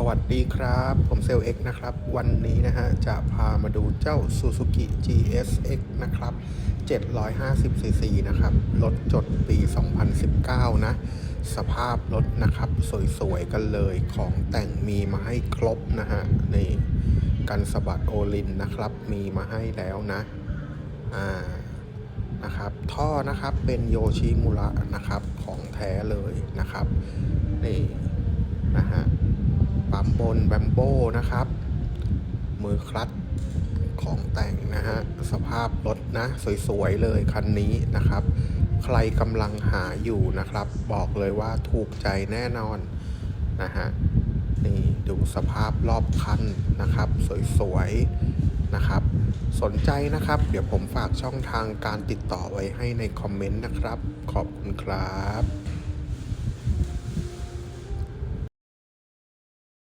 สวัสดีครับ ผมเซลเอ็กนะครับ วันนี้นะฮะ จะพามาดูเจ้า Suzuki GSX นะครับ 750cc นะครับ รถจดปี 2019 นะ สภาพรถนะครับ สวยๆ กันเลยของแต่งมีมาให้ครบนะฮะ นี่กันสะบัดโอลินนะครับ มีมาให้แล้วนะ อ่า นะครับ ท่อนะครับเป็นโยชิมุระนะครับ ของแท้เลยนะครับ นี่ บนแบมโบ้นะครับ มือคลัตช์ของแต่งนะฮะ สภาพรถนะ สวยๆ เลยคันนี้นะครับ ใครกำลังหาอยู่นะครับ บอกเลยว่าถูกใจแน่นอนนะฮะ นี่ดูสภาพรอบคันนะครับ สวยๆ นะครับ สนใจนะครับ เดี๋ยวผมฝากช่องทางการติดต่อไว้ให้ในคอมเมนต์นะครับ ขอบคุณครับ